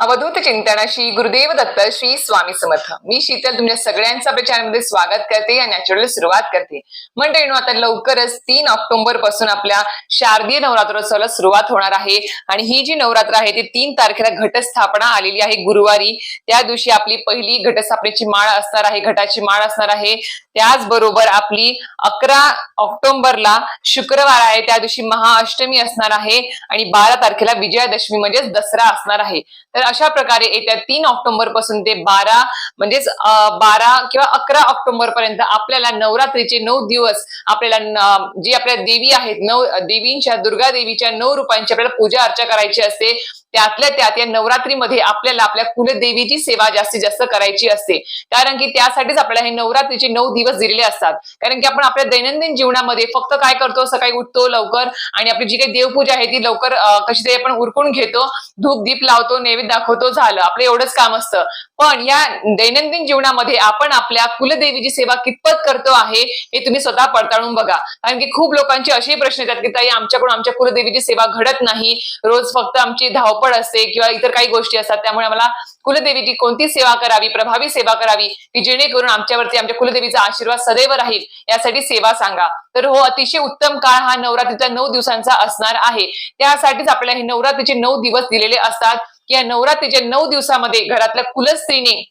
अवधूत चिंतनाशी गुरुदेव दत्त श्री स्वामी समर्थ. मी शीतल तुमच्या सगळ्यांचा आपल्या स्वागत करते. आणि नॅचरल सुरुवात करते. मंडळीनो आता लवकरच तीन ऑक्टोबरपासून आपल्या शारदीय नवरात्रोत्सवाला सुरुवात होणार आहे. आणि ही जी नवरात्र आहे ती तीन तारखेला घटस्थापना आलेली आहे गुरुवारी. त्या दिवशी आपली पहिली घटस्थापनेची माळ असणार आहे घटाची माळ असणार आहे. त्याचबरोबर आपली अकरा ऑक्टोबरला शुक्रवार आहे. त्या दिवशी महाअष्टमी असणार आहे. आणि बारा तारखेला विजयादशमी म्हणजेच दसरा असणार आहे. तर अशा प्रकारे येत्या तीन ऑक्टोबरपासून ते बारा म्हणजेच अं, बारा किंवा अकरा ऑक्टोबर पर्यंत आपल्याला नवरात्रीचे नऊ दिवस आपल्याला जी आपल्या देवी आहेत नऊ देवींच्या दुर्गा देवीच्या नऊ रूपांची आपल्याला पूजा अर्चा करायची असते. त्यातल्या त्यात या नवरात्रीमध्ये आपल्याला आपल्या कुलदेवीची सेवा जास्तीत जास्त करायची असते. कारण की त्यासाठीच आपल्याला हे नवरात्रीचे नऊ दिवस दिलेले असतात. कारण की आपण आपल्या दैनंदिन जीवनामध्ये फक्त काय करतो? सकाळी उठतो लवकर आणि आपली जी काही देवपूजा आहे ती लवकर कशी तरी आपण उरकून घेतो धूप दीप लावतो नैवेद्य दाखवतो झालं. आपलं एवढंच काम असतं. पण या दैनंदिन जीवनामध्ये आपण आपल्या कुलदेवीची सेवा कितपत करतो आहे हे तुम्ही स्वतः पडताळून बघा. कारण की खूप लोकांचे असेही प्रश्न येतात की ताई आमच्याकडून आमच्या कुलदेवीची सेवा घडत नाही. रोज फक्त आमची धाव धावपळ असते किंवा इतर काही गोष्टी असतात त्यामुळे आम्हाला कुलदेवीची कोणती सेवा करावी प्रभावी सेवा करावी की जेणेकरून आमच्यावरती आमच्या कुलदेवीचा आशीर्वाद सदैव राहील यासाठी सेवा सांगा. तर हो अतिशय उत्तम काळ हा नवरात्रीचा नऊ दिवसांचा असणार आहे. त्यासाठीच आपल्याला हे नवरात्रीचे नऊ दिवस दिलेले असतात. की या नवरात्रीच्या नऊ दिवसामध्ये घरातल्या कुलस्त्रीने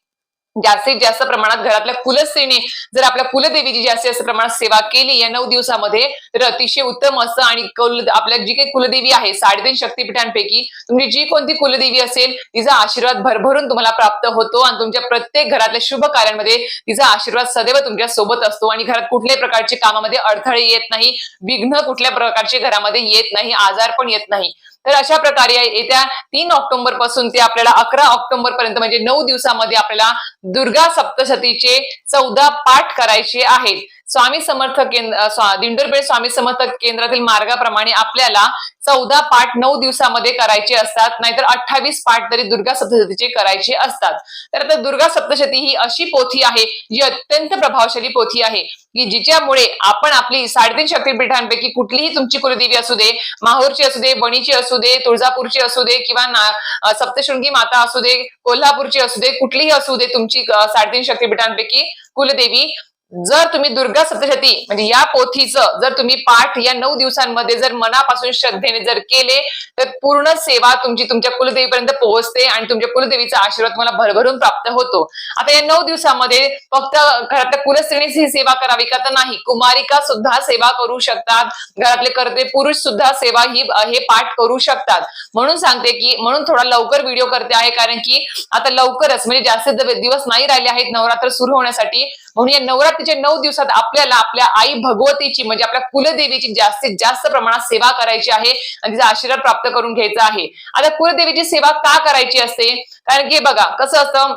जास्तीत जास्त प्रमाणात घरातल्या कुलस्त्रीने जर आपल्या कुलदेवीची जास्तीत जास्त प्रमाणात सेवा केली या नऊ दिवसामध्ये तर अतिशय उत्तम असतं आणि कुल आपल्या जी काही कुलदेवी आहे साडेतीन शक्तीपीठांपैकी तुमची जी कोणती कुलदेवी असेल तिचा आशीर्वाद भरभरून तुम्हाला प्राप्त होतो आणि तुमच्या प्रत्येक घरातल्या शुभ कार्यांमध्ये तिचा आशीर्वाद सदैव तुमच्यासोबत असतो आणि घरात कुठल्याही प्रकारचे कामामध्ये अडथळे येत नाही विघ्न कुठल्या प्रकारचे घरामध्ये येत नाही आजार पण येत नाही. तर अशा प्रकारे येत्या तीन ऑक्टोबरपासून ते आपल्याला अकरा ऑक्टोबर पर्यंत म्हणजे नऊ दिवसामध्ये आपल्याला दुर्गा सप्तशतीचे चौदा पाठ करायचे आहेत. स्वामी समर्थ केंद्र दिंडोरपेठ स्वामी समर्थ केंद्रातील मार्गाप्रमाणे आपल्याला चौदा पाठ नऊ दिवसामध्ये करायचे असतात. नाहीतर अठ्ठावीस पाठ तरी दुर्गा सप्तशतीचे करायचे असतात. तर आता दुर्गा सप्तशती ही अशी पोथी आहे जी अत्यंत प्रभावशाली पोथी आहे की जिच्यामुळे आपण आपली साडेतीन शक्तीपीठांपैकी कुठलीही तुमची कुलदेवी असू दे माहूरची असू दे वणीची असू दे तुळजापूरची असू दे किंवा सप्तशृंगी माता असू दे कोल्हापूरची असू दे कुठलीही असू दे तुमची साडेतीन शक्तीपीठांपैकी कुलदेवी जर तुम्ही दुर्गा सप्तशती म्हणजे या पोथीचं जर तुम्ही पाठ या नऊ दिवसांमध्ये जर मनापासून श्रद्धेने जर केले तर पूर्ण सेवा तुमची तुमच्या कुलदेवीपर्यंत पोहोचते आणि तुमच्या कुलदेवीचा आशीर्वाद तुम्हाला भरभरून प्राप्त होतो. आता या नऊ दिवसामध्ये फक्त घरातल्या कुलस्त्रीनेच ही सेवा करावी का तर नाही. कुमारिका सुद्धा सेवा करू शकतात. घरातले करते पुरुष सुद्धा सेवा ही हे पाठ करू शकतात. म्हणून सांगते की म्हणून थोडा लवकर व्हिडिओ करते आहे कारण की आता लवकरच म्हणजे जास्त दिवस नाही राहिले आहेत नवरात्र सुरू होण्यासाठी. म्हणून या नवरात्री म्हणजे नऊ दिवसात आपल्याला आपल्या आई भगवतीची म्हणजे आपल्या कुलदेवीची जास्तीत जास्त प्रमाणात सेवा करायची आहे आणि तिचा आशीर्वाद प्राप्त करून घ्यायचा आहे. आता कुलदेवीची सेवा का करायची असते? कारण की बघा कसं असतं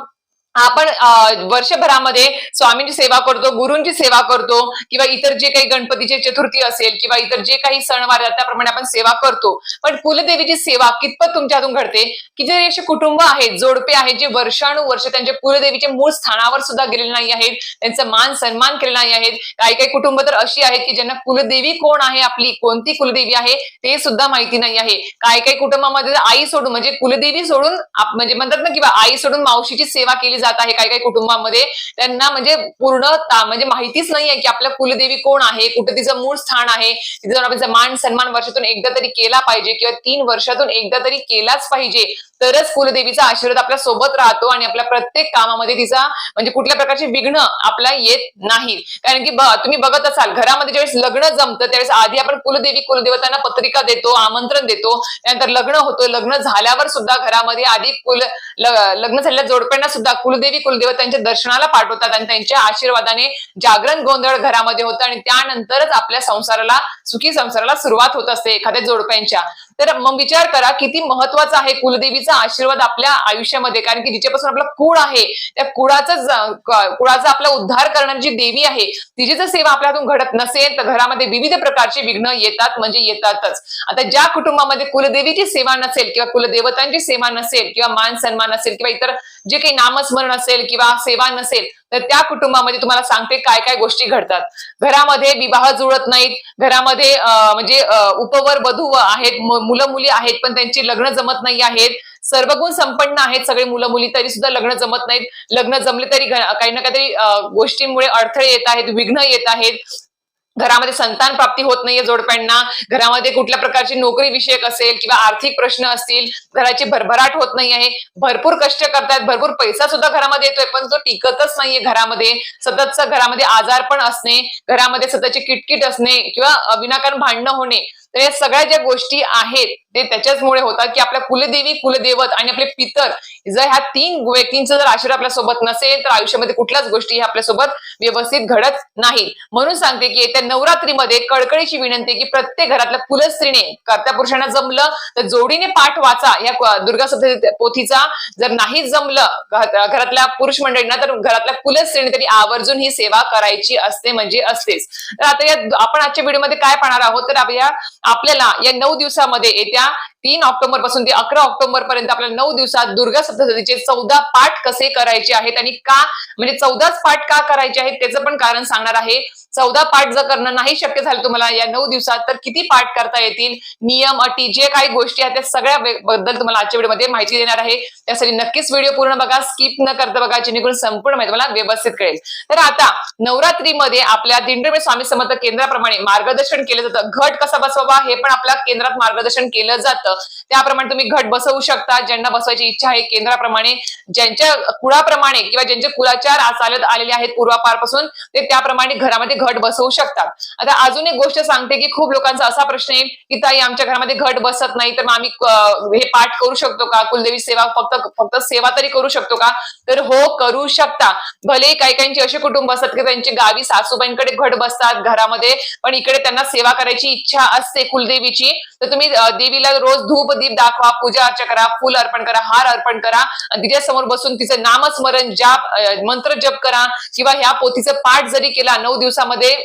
आपण वर्षभरामध्ये स्वामींची सेवा करतो गुरूंची सेवा करतो किंवा इतर जे काही गणपतीचे चतुर्थी असेल किंवा इतर जे काही सणवार त्याप्रमाणे आपण सेवा करतो. पण कुलदेवीची सेवा कितपत तुमच्या हातून घडते? की जे असे कुटुंब आहेत जोडपे आहेत जे वर्षानुवर्ष त्यांच्या कुलदेवीच्या मूळ स्थानावर सुद्धा गेलेले नाही आहेत त्यांचा मान सन्मान केले नाही आहेत. काही काही कुटुंब तर अशी आहेत की ज्यांना कुलदेवी कोण आहे आपली कोणती कुलदेवी आहे ते सुद्धा माहिती नाही आहे. काही काही कुटुंबामध्ये आई सोडून म्हणजे कुलदेवी सोडून म्हणजे म्हणतात ना किंवा आई सोडून मावशीची सेवा केली जाते आहे काही काही कुटुंबामध्ये त्यांना म्हणजे पूर्ण म्हणजे माहितीच नाही आहे की आपल्या कुलदेवी कोण आहे कुठे तिचं मूळ स्थान आहे तिथं जाऊन आपण मान सन्मान वर्षातून एकदा तरी केला पाहिजे किंवा तीन वर्षातून एकदा तरी केलाच पाहिजे. तरच कुलदेवीचा आशीर्वाद आपल्यासोबत राहतो आणि आपल्या प्रत्येक कामामध्ये तिचा म्हणजे कुठल्या प्रकारचे विघ्न आपल्या येत नाही. कारण की तुम्ही बघत असाल घरामध्ये ज्यावेळेस लग्न जमतं त्यावेळेस आधी आपण कुलदेवी कुलदेवतांना पत्रिका देतो आमंत्रण देतो त्यानंतर लग्न होतं लग्न झाल्यावर सुद्धा घरामध्ये आधी कुल लग्न झालेल्या जोडप्यांना सुद्धा कुलदेवी कुलदेवतांच्या दर्शनाला पाठवतात आणि त्यांच्या आशीर्वादाने जागरण गोंधळ घरामध्ये होतं आणि त्यानंतरच आपल्या संसाराला सुखी संसाराला सुरुवात होत असते एखाद्या जोडप्यांच्या. तर मग विचार करा किती महत्त्वाचा आहे कुलदेवीचा आशीर्वाद आपल्या आयुष्यामध्ये कारण की जिच्यापासून आपलं कुळ आहे त्या कुळाचं कुळाचा आपला उद्धार करणारी जी देवी आहे तिची जर सेवा आपल्या हातून घडत नसेल तर घरामध्ये विविध प्रकारचे विघ्न येतात म्हणजे येतातच. आता ज्या कुटुंबामध्ये कुलदेवीची सेवा नसेल किंवा कुलदेवतांची सेवा नसेल किंवा मान सन्मान असेल किंवा इतर जे काही नामस्मरण असेल किंवा सेवा नसेल तर त्या कुटुंबामध्ये तुम्हाला सांगते काय काय गोष्टी घडतात. घरामध्ये विवाह जुळत नाहीत. घरामध्ये म्हणजे उपवर वधू आहेत. मुलं मुली आहेत पण त्यांची लग्न जमत नाही आहेत. सर्व गुण संपन्न आहेत सगळे मुलं मुली तरी सुद्धा लग्न जमत नाहीत. लग्न जमले तरी काही ना काहीतरी गोष्टींमुळे अडथळे येत आहेत विघ्न येत आहेत. घरामध्ये संतान प्राप्ती होत नाहीये जोडप्यांना घरामध्ये कुठल्या प्रकारची नोकरी विषयक असेल किंवा आर्थिक प्रश्न असतील घराची भरभराट होत नाही आहे भरपूर कष्ट करतायत भरपूर पैसा सुद्धा घरामध्ये येतोय पण तो टिकतच नाहीये घरामध्ये. सततचा घरामध्ये आजार पण असणे घरामध्ये सततची किटकिट असणे किंवा विनाकारण भांडणं होणे तर या सगळ्या ज्या गोष्टी आहेत ते त्याच्याचमुळे होतात की आपल्या कुलदेवी कुलदेवत आणि आपले पितर जर ह्या तीन व्यक्तींचा जर आशीर्वाद आपल्यासोबत नसेल तर आयुष्यामध्ये कुठल्याच गोष्टी ह्या आपल्यासोबत व्यवस्थित घडत नाही म्हणून सांगते की येत्या नवरात्रीमध्ये कळकळीची विनंती की प्रत्येक घरातल्या कुलस्त्रीने कर्त्या पुरुषांना जमलं तर जोडीने पाठ वाचा. या दुर्गा पोथीचा जर नाही जमलं घरातल्या पुरुष मंडळींना तर घरातल्या कुलस्त्रीने तरी आवर्जून ही सेवा करायची असते म्हणजे असतेच. तर आता या आपण आजच्या व्हिडिओमध्ये काय पाहणार आहोत? तर आपल्या आपल्याला या नऊ दिवसामध्ये येत्या तीन ऑक्टोबरपासून ते अकरा ऑक्टोबर पर्यंत आपल्याला नऊ दिवसात दुर्गा सप्तशतीचे चौदा पाठ कसे करायचे आहेत आणि का म्हणजे चौदाच पाठ का करायचे आहेत त्याचं पण कारण सांगणार आहे. चौदा पाठ जर करणं नाही शक्य झालं तुम्हाला या नऊ दिवसात तर किती पाठ करता येतील? नियम अटी जे काही गोष्टी आहेत त्या सगळ्या बद्दल तुम्हाला आजच्या व्हिडिओमध्ये माहिती देणार आहे. त्यासाठी नक्कीच व्हिडिओ पूर्ण बघा स्किप न करता बघा जेणेकरून संपूर्ण माहिती तुम्हाला व्यवस्थित कळेल. तर आता नवरात्रीमध्ये आपल्या दिंडोबे स्वामी समर्थ केंद्राप्रमाणे मार्गदर्शन केलं जातं. घट कसा बसवा हे पण आपल्या केंद्रात मार्गदर्शन केलं जातं. त्याप्रमाणे तुम्ही घट बसवू शकता. ज्यांना बसवायची इच्छा आहे केंद्राप्रमाणे ज्यांच्या कुळाप्रमाणे किंवा ज्यांचे कुलाचार चालत आलेले आहेत पूर्वापारपासून ते त्याप्रमाणे घरामध्ये घट बसवू शकतात. आता अजून एक गोष्ट सांगते की खूप लोकांचा असा प्रश्न येईल की ताई आमच्या घरामध्ये घट बसत नाही तर मग आम्ही हे पाठ करू शकतो का? कुलदेवी सेवा फक्त फक्त सेवा तरी करू शकतो का? तर हो करू शकता. भले काही काहींचे असे कुटुंब असतात की त्यांची गावी सासूबाईंकडे घट बसतात घरामध्ये पण इकडे त्यांना सेवा करायची इच्छा असते. कुलदेवीची. तर तुम्ही देवीला रोज धूप दीप दाखवा पूजा अर्चा करा फुल अर्पण करा हार अर्पण करा. तिच्यासमोर समोर बसून तिचं नामस्मरण जाप मंत्र जप करा. किंवा ह्या पोथीचं पाठ जरी केला नऊ दिवसामध्ये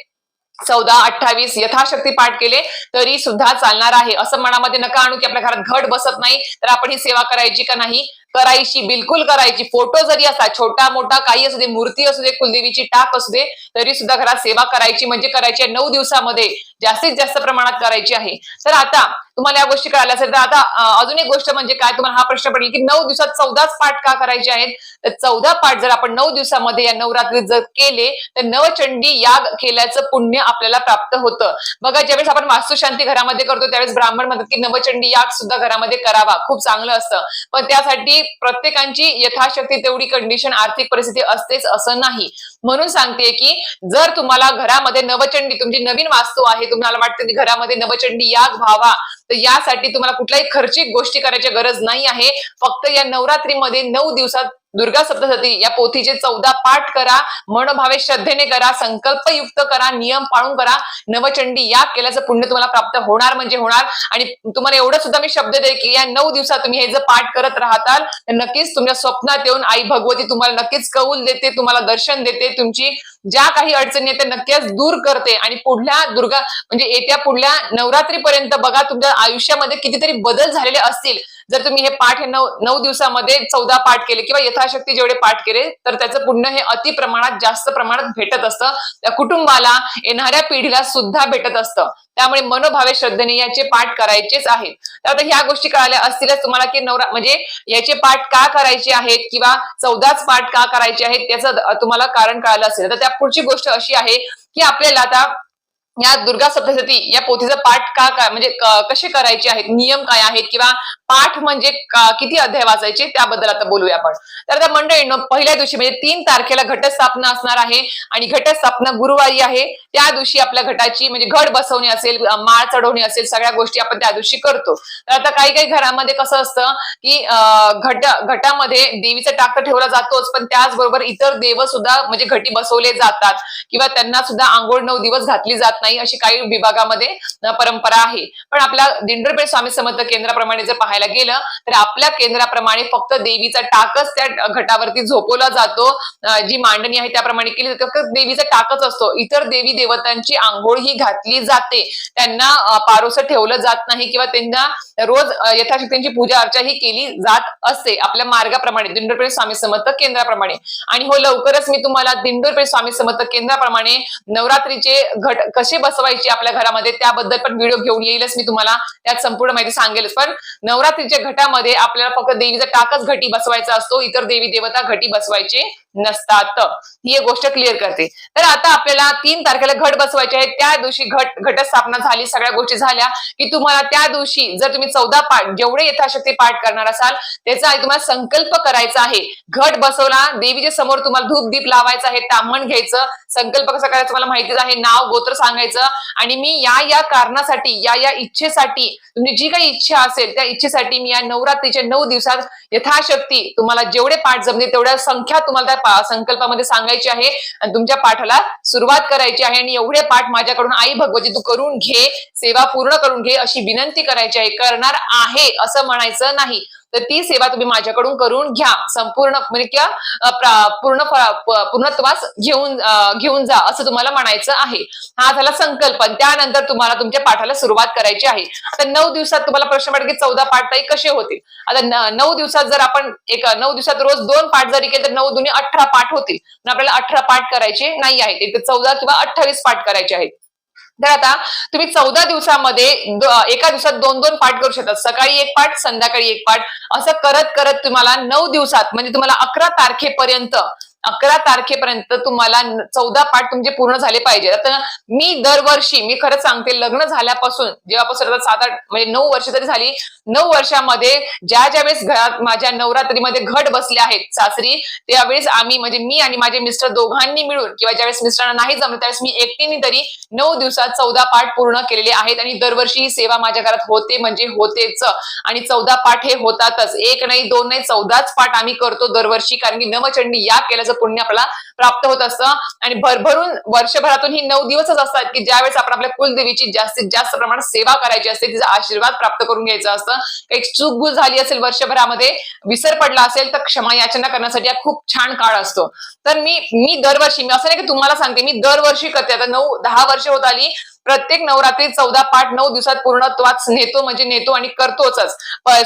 चौदा अठ्ठावीस यथाशक्ती पाठ केले तरी सुद्धा चालणार आहे. असं मनामध्ये नका आणू की आपल्या घरात घट बसत नाही तर आपण ही सेवा करायची का नाही? करायची बिलकुल करायची. फोटो जरी असा छोटा मोठा काही असू दे मूर्ती असू दे कुलदेवीची टाक असू दे तरी सुद्धा घरात सेवा करायची म्हणजे करायची आहे. नऊ दिवसामध्ये जास्तीत जास्त प्रमाणात करायची आहे. तर आता तुम्हाला या गोष्टी कळाल्या असेल. तर आता अजून एक गोष्ट म्हणजे काय? तुम्हाला हा प्रश्न पडेल की नऊ दिवसात चौदाच पाठ का करायचे आहेत? तर चौदा पाठ जर आपण नऊ दिवसामध्ये या नवरात्रीत जर केले तर नवचंडी याग केल्याचं पुण्य आपल्याला प्राप्त होतं. बघा ज्यावेळेस आपण वास्तुशांती घरामध्ये करतो त्यावेळेस ब्राह्मण म्हणतात की नवचंडी याग सुद्धा घरामध्ये करावा. खूप चांगलं असतं. पण त्यासाठी प्रत्येकांची यथाशक्ती तेवढी कंडिशन आर्थिक परिस्थिती असतेच असं नाही. म्हणून सांगते की जर तुम्हाला घरामध्ये नवचंडी तुमची नवीन वास्तू आहे तुम्हाला वाटतं की घरामध्ये नवचंडी याग व्हावा तर यासाठी तुम्हाला कुठल्याही खर्चिक गोष्टी करायची गरज नाही आहे. फक्त या नवरात्रीमध्ये नऊ दिवसात दुर्गा सप्तशती या पोथीचे चौदा पाठ करा मनोभावे श्रद्धेने करा संकल्पयुक्त करा नियम पाळून करा नवचंडी या केल्याचं पुण्य तुम्हाला प्राप्त होणार म्हणजे होणार. आणि तुम्हाला एवढं सुद्धा मी शब्द दे की या नऊ दिवसात तुम्ही हे जर पाठ करत राहताल तर नक्कीच तुमच्या स्वप्नात येऊन आई भगवती तुम्हाला नक्कीच कौल देते तुम्हाला दर्शन देते तुमची ज्या काही अडचणी आहेत त्या नक्कीच दूर करते. आणि पुढल्या दुर्गा म्हणजे येत्या पुढल्या नवरात्रीपर्यंत बघा तुमच्या आयुष्यामध्ये कितीतरी बदल झालेले असतील. जर तुम्ही हे पाठ हे नऊ नऊ दिवसामध्ये चौदा पाठ केले किंवा यथाशक्ती जेवढे पाठ केले तर त्याचं पुण्य हे अति प्रमाणात जास्त प्रमाणात भेटत असतं. त्या कुटुंबाला येणाऱ्या पिढीला सुद्धा भेटत असतं. त्यामुळे मनोभावे श्रद्धेने याचे पाठ करायचेच आहेत. तर आता ह्या गोष्टी कळाल्या असतीलच तुम्हाला की नवरा म्हणजे याचे पाठ का करायचे आहेत किंवा चौदाच पाठ का करायचे आहेत त्याचं तुम्हाला कारण कळालं असेल. तर त्या पुढची गोष्ट अशी आहे की आपल्याला आता या दुर्गा सप्तशती या पोथीचा पाठ का काय म्हणजे कसे करायचे आहेत? नियम काय आहेत? किंवा पाठ म्हणजे किती अध्याय वाचायचे? त्याबद्दल आता बोलूया आपण. तर आता मंडळींनो पहिल्या दिवशी म्हणजे तीन तारखेला घटस्थापना असणार आहे आणि घटस्थापना गुरुवारी आहे. त्या दिवशी आपल्या घटाची म्हणजे घट बसवणे असेल माळ चढवणे असेल सगळ्या गोष्टी आपण त्या दिवशी करतो. तर आता काही काही घरामध्ये कसं असतं की अं, घट घटामध्ये देवीचा टाक तर ठेवला जातोच पण त्याचबरोबर इतर देव सुद्धा म्हणजे घटी बसवले जातात. किंवा त्यांना सुद्धा आंघोळ नऊ दिवस घातली जात नाही अशी काही विभागामध्ये परंपरा आहे. पण आपल्या दिंडरपेठ स्वामी समर्थ केंद्राप्रमाणे जर पाहायला गेलं तर आपल्या केंद्राप्रमाणे फक्त देवीचा टाकच त्या घटावरती झोपवला जातो. जी मांडणी आहे त्याप्रमाणे केली जाते. फक्त देवीचा टाकच असतो. इतर देवी देवतांची आंघोळ ही घातली जाते. त्यांना पारोस पारोसं ठेवलं जात नाही किंवा त्यांना रोज अ, यथाशक्ती त्यांची पूजा अर्चा ही केली जात असते आपल्या मार्गाप्रमाणे दिंडोरपेठ स्वामी समर्थ केंद्राप्रमाणे. आणि हो लवकरच मी तुम्हाला दिंडोरपेठ स्वामी समर्थ केंद्राप्रमाणे नवरात्रीचे घट कसे बसवायचे आपल्या घरामध्ये त्याबद्दल पण व्हिडिओ घेऊन येईलच मी तुम्हाला. त्यात संपूर्ण माहिती सांगेलच. पण नवरात्रीच्या घटामध्ये आपल्याला फक्त देवीचा टाकच घटी बसवायचा असतो. इतर देवी देवता घटी बसवायचे. नसतात. ही एक गोष्ट क्लिअर करते. तर आता आपल्याला तीन तारखेला घट बसवायचे आहे. त्या दिवशी घट घटस्थापना झाली सगळ्या गोष्टी झाल्या की तुम्हाला त्या दिवशी जर तुम्ही चौदा पाठ जेवढे यथाशक्ती पाठ करणार असाल त्याचा तुम्हाला संकल्प करायचा आहे. घट बसवला देवीच्या समोर तुम्हाला धूप दीप लावायचा आहे तामण घ्यायचं. संकल्प कसा करायचा तुम्हाला माहितीच आहे. नाव गोत्र सांगायचं. आणि मी या या कारणासाठी या या इच्छेसाठी तुमची जी काही इच्छा असेल त्या इच्छेसाठी मी या नवरात्रीच्या नऊ दिवसात यथाशक्ती तुम्हाला जेवढे पाठ जमले तेवढ्या संख्या तुम्हाला त्या संकल्पामध्ये सांगायची आहे आणि तुमच्या पाठाला सुरुवात करायची आहे आणि एवढे पाठ माझ्याकडून आई भगवती तू करून घे सेवा पूर्ण करून घे अशी विनंती करायची आहे करणार आहे असं म्हणायचं नाही. तर ती सेवा तुम्ही माझ्याकडून करून घ्या. संपूर्ण म्हणजे किंवा पूर्ण पूर्णत्वास घेऊन घेऊन जा असं तुम्हाला म्हणायचं आहे. हा झाला संकल्प. त्यानंतर तुम्हाला तुमच्या पाठाला सुरुवात करायची आहे. आता नऊ दिवसात तुम्हाला प्रश्न पडेल की चौदा पाठ ताई कसे होतील? आता नऊ दिवसात जर आपण एक नऊ दिवसात रोज दोन पाठ जरी केले तर नऊ दुनी अठरा पाठ होतील. पण आपल्याला अठरा पाठ करायचे नाही आहेत. एक तर चौदा किंवा अठ्ठावीस पाठ करायचे आहेत. तर आता तुम्ही चौदा दिवसामध्ये एका दिवसात दोन दोन पाठ करू शकता. सकाळी एक पाठ संध्याकाळी एक पाठ. असं करत करत तुम्हाला नऊ दिवसात म्हणजे तुम्हाला अकरा तारखेपर्यंत अकरा तारखेपर्यंत तुम्हाला चौदा पाठ तुमचे पूर्ण झाले पाहिजे. आता मी दरवर्षी मी खरंच सांगते लग्न झाल्यापासून जेव्हापासून आता सात आठ म्हणजे नऊ वर्ष तरी झाली नऊ वर्षामध्ये ज्या ज्या वेळेस घरात माझ्या नवरात्रीमध्ये घट बसले आहेत सासरी त्यावेळेस आम्ही म्हणजे मी आणि माझे मिस्टर दोघांनी मिळून किंवा ज्यावेळेस मिस्टरांना नाही जमलं त्यावेळेस मी एकटीने तरी नऊ दिवसात चौदा पाठ पूर्ण केलेले आहेत. आणि दरवर्षी ही सेवा माझ्या घरात होते म्हणजे होतेच. आणि चौदा पाठ हे होतातच. एक नाही दोन नाही चौदाच पाठ आम्ही करतो दरवर्षी कारण की नवचंडी या केल्याचं पुण्य आपल्याला प्राप्त होत असतं. आणि भरभरून वर्षभरातून ही नऊ दिवसच असतात की ज्यावेळेस आपण आपल्या कुलदेवीची जास्तीत जास्त प्रमाणात सेवा करायची असते तिचा आशीर्वाद प्राप्त करून घ्यायचा असतं. काही चूकभूल झाली असेल वर्षभरामध्ये विसर पडला असेल तर क्षमा याचना करण्यासाठी हा खूप छान काळ असतो. तर मी मी दरवर्षी मी असं नाही की तुम्हाला सांगते मी दरवर्षी करते. आता नऊ दहा वर्ष होत आली. प्रत्येक नवरात्री चौदा पाठ नऊ दिवसात पूर्णत्वाच नेतो म्हणजे नेतो आणि करतोच.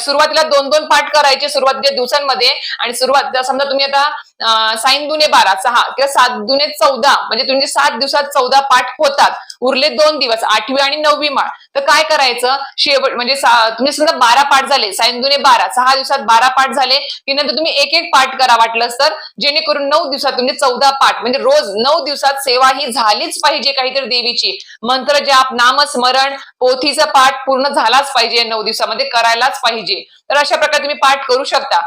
सुरुवातीला दोन दोन पाठ करायचे सुरुवातीच्या दिवसांमध्ये. आणि सुरुवात समजा तुम्ही आता साईन दुने बारा सहा किंवा सात दुने चौदा म्हणजे तुमचे सात दिवसात चौदा पाठ होतात उरले दोन दिवस आठवी आणि नववी माळ. तर काय करायचं? शेवट म्हणजे तुम्ही समजा बारा पाठ झाले साईन दुने बारा सहा दिवसात बारा पाठ झाले की नंतर तुम्ही एक एक पाठ करा वाटलंच तर जेणेकरून नऊ दिवसात तुमचे चौदा पाठ म्हणजे रोज नऊ दिवसात सेवा ही झालीच पाहिजे काहीतरी देवीची. मंत्र जाप नामस्मरण पोथीचा पाठ पूर्ण झालाच पाहिजे नऊ दिवसामध्ये करायलाच पाहिजे. तर अशा प्रकारे तुम्ही पाठ करू शकता.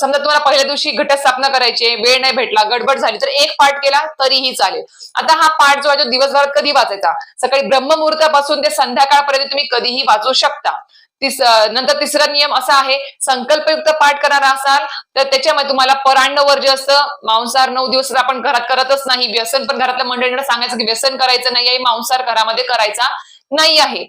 समजा तुम्हाला पहिल्या दिवशी घटस्थापना करायची वेळ नाही भेटला गडबड झाली तर एक पाठ केला तरीही चालेल. आता हा पाठ जो आहे तो दिवसभरात कधी वाचायचा? सकाळी ब्रह्ममुहूर्तापासून ते संध्याकाळपर्यंत तुम्ही कधीही वाचू शकता. तिस नंतर तिसरा नियम असा आहे संकल्पयुक्त पाठ करणार असाल तर त्याच्यामध्ये तुम्हाला परान्न जे असतं. मांसाहार नऊ दिवस आपण घरात करतच नाही व्यसन पण घरातल्या मंडळींना सांगायचं की व्यसन करायचं नाही आहे मांसाहार घरामध्ये करायचा नाही आहे.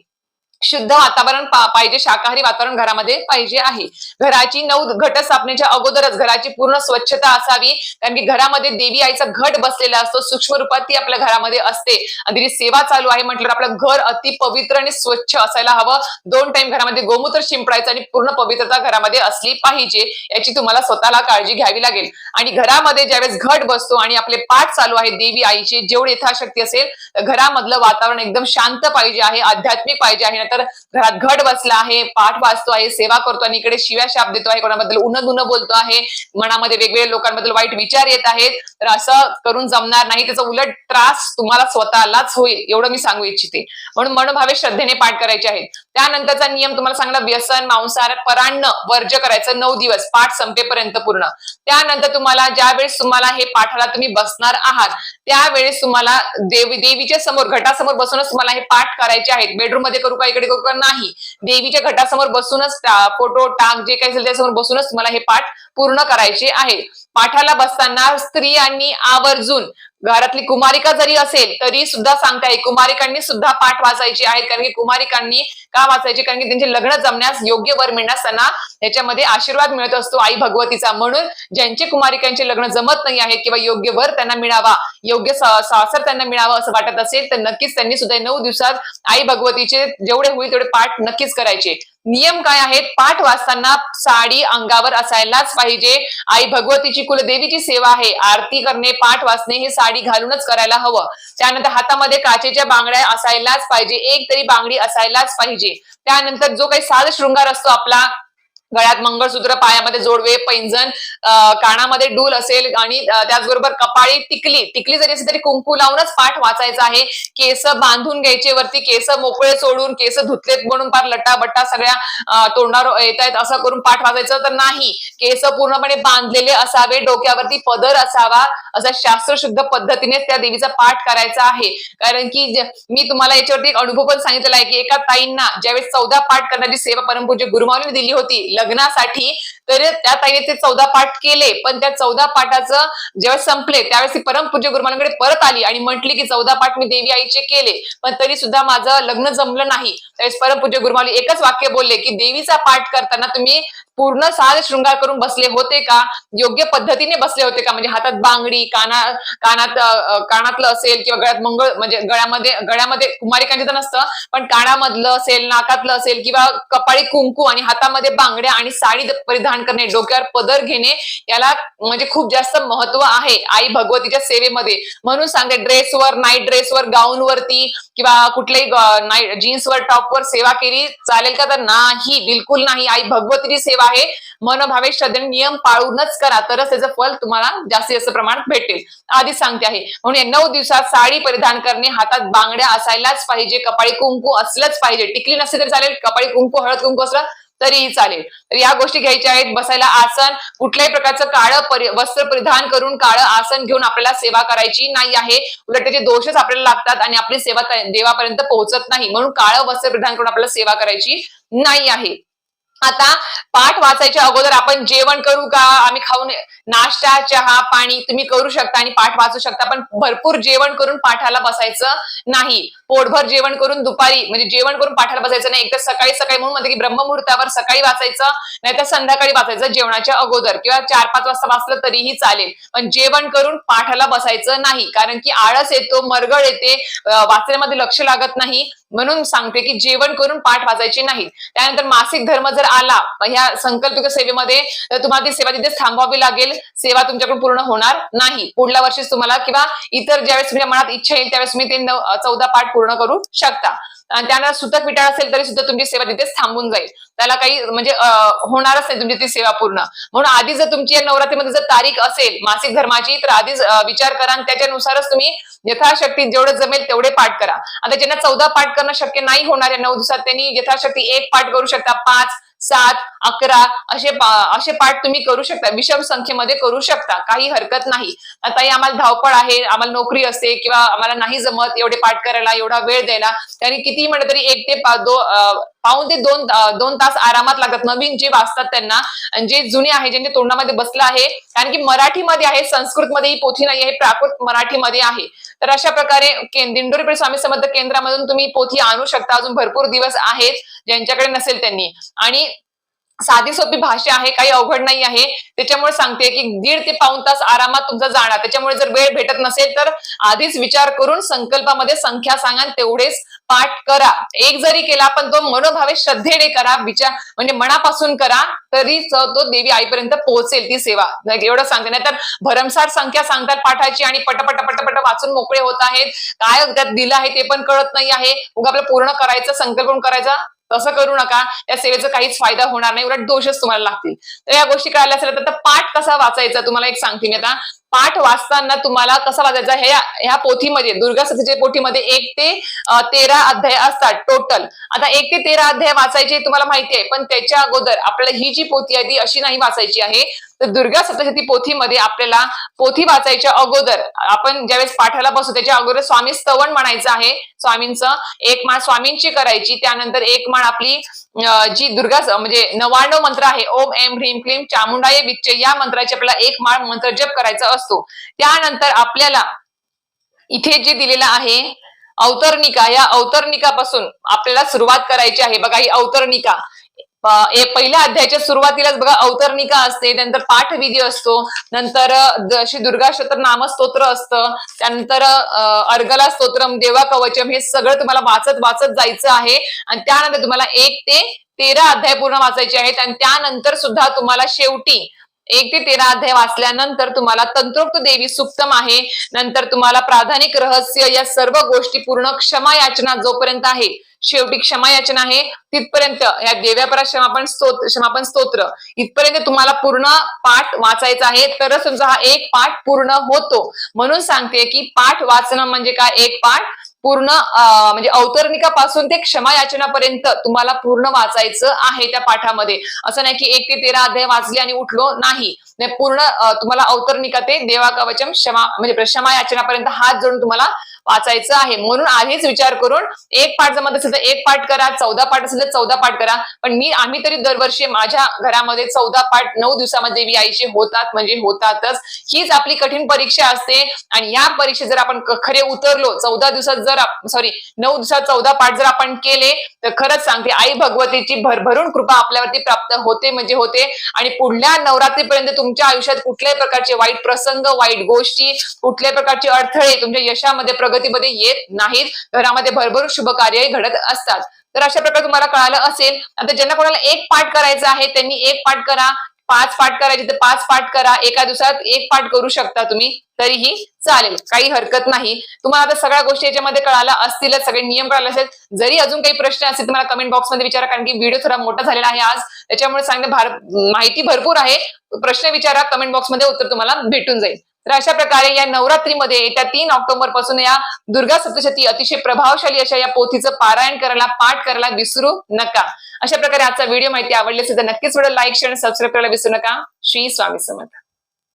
शुद्ध वातावरण पाहिजे शाकाहारी वातावरण घरामध्ये पाहिजे आहे. घराची नऊ घट स्थापनेच्या अगोदरच घराची पूर्ण स्वच्छता असावी. कारण की घरामध्ये देवी आईचा घट बसलेला असतो सूक्ष्म रूपात ती आपल्या घरामध्ये असते. आणि तिची सेवा चालू आहे म्हटलं आपलं घर अति पवित्र आणि स्वच्छ असायला हवं. दोन टाइम घरामध्ये गोमूत्र शिंपडायचं आणि पूर्ण पवित्रता घरामध्ये असली पाहिजे याची तुम्हाला स्वतःला काळजी घ्यावी लागेल. आणि घरामध्ये ज्यावेळेस घट बसतो आणि आपले पाठ चालू आहे देवी आईचे जेवढे यथाशक्ती असेल तर घरामधलं वातावरण एकदम शांत पाहिजे आहे आध्यात्मिक पाहिजे आहे. तर घरात घट बसला आहे पाठ वाचतो आहे सेवा करतो आणि इकडे शिव्या शाप देतो आहे कोणाबद्दल उन दुन बोलतो आहे मनामध्ये वेगवेगळ्या लोकांबद्दल वाईट विचार येत आहेत तर असं करून जमणार नाही त्याचा उलट त्रास तुम्हाला स्वतःलाच होईल एवढं मी सांगू इच्छिते. म्हणून मनोभावे श्रद्धेने पाठ करायचे आहेत. त्यानंतरचा नियम तुम्हाला सांगला व्यसन मांसाहार परान्न वर्ज करायचं नऊ दिवस पाठ संपेपर्यंत पूर्ण. त्यानंतर तुम्हाला ज्या वेळेस तुम्हाला हे पाठाला तुम्ही बसणार आहात त्यावेळेस तुम्हाला देवी देवीच्या समोर घटासमोर बसूनच तुम्हाला हे पाठ करायचे आहेत. बेडरूममध्ये करू काही इकडे करू का? नाही. देवीच्या घटासमोर बसूनच फोटो टाक जे काही असेल त्यासमोर बसूनच तुम्हाला हे पाठ पूर्ण करायचे आहे पाठाला बसताना स्त्रियांनी आवर्जून घरातली कुमारिका जरी असेल तरी सुद्धा सांगताय कुमारिकांनी सुद्धा पाठ वाचायची आहेत कारण की कुमारिकांनी का वाचायचे? कारण की त्यांचे लग्न जमण्यास योग्य वर मिळण्यास त्यांना त्याच्यामध्ये आशीर्वाद मिळत असतो आई भगवतीचा. म्हणून ज्यांचे कुमारिकांचे लग्न जमत नाही आहे किंवा योग्य वर त्यांना मिळावा योग्य सासर त्यांना मिळावा असं वाटत असेल तर नक्कीच त्यांनी सुद्धा नऊ दिवसात आई भगवतीचे जेवढे होईल तेवढे पाठ नक्कीच करायचे. नियम काय आहेत? पाठ वाचताना साडी अंगावर असायलाच पाहिजे. आई भगवतीची कुलदेवीची सेवा आहे. आरती करणे पाठ वाचणे हे साडी घालूनच करायला हवं. त्यानंतर हातामध्ये काचेच्या बांगड्या असायलाच पाहिजे. एक तरी बांगडी असायलाच पाहिजे. त्यानंतर जो काही साज शृंगार असतो आपला गळ्यात मंगळसूत्र पायामध्ये जोडवे पैंजण कानामध्ये डूल असेल आणि त्याचबरोबर कपाळी टिकली टिकली जरी असेल तरी कुंकू लावूनच पाठ वाचायचा आहे. केस बांधून घ्यायचे वरती केस मोकळे सोडून केस धुतलेत म्हणून फार लट्टा बट्टा सगळ्या तोंडावर येत आहेत असं करून पाठ वाचायचं तर नाही. केस पूर्णपणे बांधलेले असावे डोक्यावरती पदर असावा असा शास्त्रशुद्ध पद्धतीने त्या देवीचा पाठ करायचा आहे. कारण की मी तुम्हाला याच्यावरती एक अनुभव पण सांगितलेला आहे की एका ताईंना ज्यावेळेस चौदा पाठ करण्याची सेवा परमपूज्य गुरुमावली दिली होती लग्नासाठी तर त्या ताईने ते चौदा पाठ केले. पण त्या चौदा पाठाचं ज्यावेळेस संपले त्यावेळेस ती परमपूज्य गुरुमाऊलीकडे परत आली आणि म्हटली की चौदा पाठ मी देवी आईचे केले. पण तरी सुद्धा माझं लग्न जमलं नाही. त्यावेळेस परमपूज्य गुरुमाली एकच वाक्य बोलले की देवीचा पाठ करताना तुम्ही पूर्ण साज शृंगार करून बसले होते का? योग्य पद्धतीने बसले होते का? म्हणजे हातात बांगडी काना कानात कानातलं असेल किंवा गळ्यात मंगळ म्हणजे गळ्यामध्ये गळ्यामध्ये कुमारिकांचे तर नसतं पण कानामधलं असेल नाकातलं असेल किंवा कपाळी कुंकू आणि हातामध्ये बांगड्या आणि साडी परिधान परिधान करणे डोक्यावर पदर घेणे याला म्हणजे खूप जास्त महत्त्व आहे आई भगवतीच्या सेवेमध्ये. म्हणून सांगते ड्रेसवर नाईट ड्रेसवर गाऊन वरती किंवा कुठल्याही नाईट जीन्सवर टॉपवर सेवा केली चालेल का? तर नाही बिलकुल नाही. आई भगवतीची सेवा आहे. मनभावे श्रद्धेने नियम पाळूनच करा तरच त्याचं फल तुम्हाला जास्तीत जास्त प्रमाणात भेटेल. आधीच सांगते आहे. म्हणून नऊ दिवसात साडी परिधान करणे हातात बांगड्या असायलाच पाहिजे. कपाळी कुंकू असलंच पाहिजे. टिकली नसते तरी चालेल. कपाळी कुंकू हळद कुंकू असलं तरीही चालेल. तर या गोष्टी घ्यायच्या आहेत. बसायला आसन कुठल्याही प्रकारचं काळं वस्त्र परिधान करून काळं आसन घेऊन आपल्याला सेवा करायची नाही आहे. उलट त्याचे दोषच आपल्याला लागतात आणि आपली सेवा देवापर्यंत पोहोचत नाही. म्हणून काळं वस्त्र परिधान करून आपल्याला सेवा करायची नाही आहे. आता पाठ वाचायच्या अगोदर आपण जेवण करू का? आम्ही खाऊन नाश्ता चहा पाणी तुम्ही करू शकता आणि पाठ वाचू शकता. पण भरपूर जेवण करून पाठाला बसायचं नाही. पोटभर जेवण करून दुपारी म्हणजे जेवण करून पाठाला बसायचं नाही. एकतर सकाळी सकाळी म्हणून म्हणते की ब्रह्ममुहूर्तावर सकाळी वाचायचं नाहीतर संध्याकाळी वाचायचं जेवणाच्या अगोदर किंवा चार पाच वाजता वाचलं तरीही चालेल. पण जेवण करून पाठाला बसायचं नाही. कारण की आळस येतो मरगळ येते वाचण्यामध्ये लक्ष लागत नाही. म्हणून सांगते की जेवण करून पाठ वाचायची नाही. त्यानंतर मासिक धर्म जर आला ह्या संकल्पिक सेवेमध्ये तर तुम्हाला ती सेवा तिथेच थांबवावी लागेल. सेवा तुमच्याकडून पूर्ण होणार नाही. पुढल्या वर्षीच तुम्हाला किंवा इतर ज्यावेळेस तुमच्या मनात इच्छा येईल त्यावेळेस तुम्ही ते चौदा पाठ पूर्ण करू शकता. आणि त्यानंतर सुतक विटाळ असेल तरी सुद्धा तुमची सेवा तिथेच थांबून जाईल. त्याला काही म्हणजे होणारच नाही तुमची ती सेवा पूर्ण. म्हणून आधी जर तुमची या नवरात्रीमध्ये जर तारीख असेल मासिक धर्माची तर आधीच विचार करा आणि त्याच्यानुसारच तुम्ही यथाशक्ती जेवढं जमेल तेवढे पाठ करा. आता ज्यांना चौदा पाठ करणं शक्य नाही होणार या नऊ दिवसात त्यांनी यथाशक्ती एक पाठ करू शकता. पाच सात अकरा असे असे पाठ तुम्ही करू शकता. विषम संख्येमध्ये करू शकता. काही हरकत नाही. आता हे आम्हाला धावपळ आहे. आम्हाला नोकरी असते किंवा आम्हाला नाही जमत एवढे पाठ करायला एवढा वेळ द्यायला. त्यांनी किती म्हटलं तरी एक ते पा- दो पाऊन ते दोन दोन तास आरामात लागतात. नवीन जे वाचतात त्यांना जे जुने आहे ज्यांच्या तोंडामध्ये बसलं आहे. कारण की मराठीमध्ये आहे संस्कृतमध्ये ही पोथी नाही आहे प्राकृत मराठीमध्ये आहे. तर अशा प्रकारे के- दिंडोरी स्वामी समर्थ केंद्रामधून तुम्ही पोथी आणू शकता. अजून भरपूर दिवस आहेत ज्यांच्याकडे नसेल त्यांनी. आणि साधी सोपी भाषा आहे काही अवघड नाही आहे. त्याच्यामुळे सांगते की दीड ते पाऊन तास आरामात तुमचा जाणार. त्याच्यामुळे जर वेळ भेटत नसेल तर आधीच विचार करून संकल्पामध्ये संख्या सांगा तेवढेच पाठ करा. एक जरी केला पण तो मनोभावे श्रद्धेने करा विचार म्हणजे मनापासून करा तरी तो देवी आईपर्यंत पोहोचेल ती सेवा. एवढं सांगते. नाही तर भरमसार संख्या सांगतात पाठाची आणि पटपट पटपट वाचून मोकळे होत आहेत. काय त्यात दिलं आहे ते पण कळत नाही आहे. उगा आपलं पूर्ण करायचं संकल्प करायचा? तसं करू नका. या सेवेचा काहीच फायदा होणार नाही. उलट दोषच तुम्हाला लागतील. तर या गोष्टी कळाल्या असेल तर पाठ कसा वाचायचा? तुम्हाला एक सांगते मी आता. पाठ वाचताना तुम्हाला कसा वाचायचा? हे ह्या पोथीमध्ये दुर्गा सतीच्या पोथीमध्ये एक ते तेरा अध्याय असतात टोटल आता एक ते तेरा अध्याय वाचायचे तुम्हाला माहिती आहे पण त्याच्या अगोदर आपल्याला ही जी पोथी आहे ती अशी नाही वाचायची आहे. तर दुर्गा सप्तशती पोथीमध्ये आपल्याला पोथी वाचायच्या अगोदर आपण ज्यावेळेस पाठाला बसू त्याच्या अगोदर स्वामी स्तवन म्हणायचं आहे. स्वामींचं एक माळ स्वामींची करायची त्यानंतर एक माळ आपली जी दुर्गा म्हणजे नव्याण्णव मंत्र आहे ओम एम ह्रीम क्लीम चामुंडाय विच्चे या मंत्राची आपल्याला एक माळ मंत्र जप करायचा असतो. त्यानंतर आपल्याला इथे जे दिलेलं आहे अवतरणिका या अवतरणिकापासून आपल्याला सुरुवात करायची आहे. बघा ही अवतरणिका. पहिल्या अध्यायाच्या सुरुवातीलाच बघा अवतरणिका असते त्यानंतर पाठविधी असतो नंतर जशी दुर्गाशत्र दुर्गा नामस्तोत्र असतं त्यानंतर अर्गला स्तोत्रम देवा कवचम हे सगळं तुम्हाला वाचत वाचत जायचं आहे. आणि त्यानंतर तुम्हाला एक ते तेरा अध्याय पूर्ण वाचायचे आहेत. आणि त्यानंतर सुद्धा तुम्हाला शेवटी एक ते तेरा अध्याय वाचल्यानंतर तुम्हाला तंत्रोक्त देवी सुप्तम आहे. नंतर तुम्हाला प्राधानिक रहस्य या सर्व गोष्टी पूर्ण क्षमा याचना जोपर्यंत आहे शेवटी क्षमा याचना आहे तिथपर्यंत. या देव्यापरा क्षमापण स्तोत्र क्षमापण स्तोत्र. इथपर्यंत तुम्हाला पूर्ण पाठ वाचायचा आहे तरच तुमचा हा एक पाठ पूर्ण होतो. म्हणून सांगते की पाठ वाचणं म्हणजे काय? एक पाठ पूर्ण अं, म्हणजे अवतरणिकापासून ते क्षमा याचनापर्यंत तुम्हाला पूर्ण वाचायचं आहे त्या पाठामध्ये. असं नाही की एक ते तेरा अध्याय वाचले आणि उठलो नाही. म्हणजे पूर्ण तुम्हाला अवतरणिका ते देवा कवचम क्षमा म्हणजे क्षमा याचनापर्यंत हात जोडून तुम्हाला वाचायचं आहे. म्हणून आधीच विचार करून एक पाठ जमत असेल तर एक पाठ करा चौदा पाठ असेल तर चौदा पाठ करा. पण मी आम्ही तरी दरवर्षी माझ्या घरामध्ये चौदा पाठ नऊ दिवसामध्ये वी आईचे होतात म्हणजे होतातच. हीच आपली कठीण परीक्षा असते. आणि या परीक्षेत जर आपण खरे उतरलो चौदा दिवसात जर सॉरी नऊ दिवसात चौदा पाठ जर आपण केले तर खरंच सांगते आई भगवतीची भरभरून कृपा आपल्यावरती प्राप्त होते म्हणजे होते. आणि पुढल्या नवरात्रीपर्यंत तुमच्या आयुष्यात कुठल्याही प्रकारचे वाईट प्रसंग वाईट गोष्टी कुठल्याही प्रकारचे अडथळे तुमच्या यशामध्ये प्रगतीमध्ये येत नाहीत. घरामध्ये भरभरून शुभ कार्यही घडत असतात. तर अशा प्रकारे तुम्हाला कळालं असेल आता ज्यांना कोणाला एक पाठ करायचा आहे त्यांनी एक पाठ करा पाच पाठ करायचे तर पाच पाठ करा एका दिवसात एक पाठ करू शकता तुम्ही तरीही चालेल काही हरकत नाही. तुम्हाला आता सगळ्या गोष्टी याच्यामध्ये कळाल्या असतीलच सगळे नियम कळाले असेल जरी अजून काही प्रश्न असतील तुम्हाला कमेंट बॉक्समध्ये विचारा कारण की व्हिडिओ थोडा मोठा झालेला आहे आज. त्याच्यामुळे सांगणे भार माहिती भरपूर आहे. प्रश्न विचारा कमेंट बॉक्समध्ये उत्तर तुम्हाला भेटून जाईल. तर अशा प्रकारे या नवरात्रीमध्ये येत्या तीन ऑक्टोबरपासून या दुर्गा सप्तशती अतिशय प्रभावशाली अशा या पोथीचं पारायण करायला पाठ करायला विसरू नका. अशा प्रकारे आजचा व्हिडिओ माहिती आवडली असेल तर नक्कीच व्हिडिओ लाईक शेअर आणि सबस्क्राईब करायला विसरू नका. श्री स्वामी समर्थ.